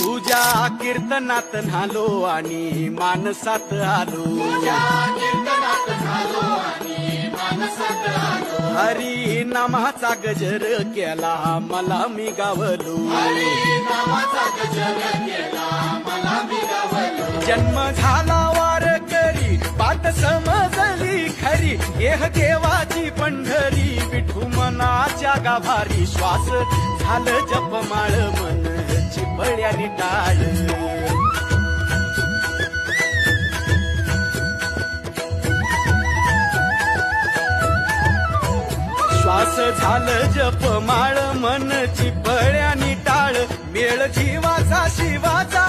तुझ्या कीर्तनात न्हालो आणि मानसात आलो. हरी नामाचा गजर केला मला मी गावलो. जन्म झाला वार करी पात खरी देह देवाची पंढरी विठू मनाच्या गाभारी श्वास झालं जपमाळ मन चिपळ्याने टाळ. श्वास झालं जप माळ मन चिपळ्यानी टाळ. मेळ जीवाचा शिवाचा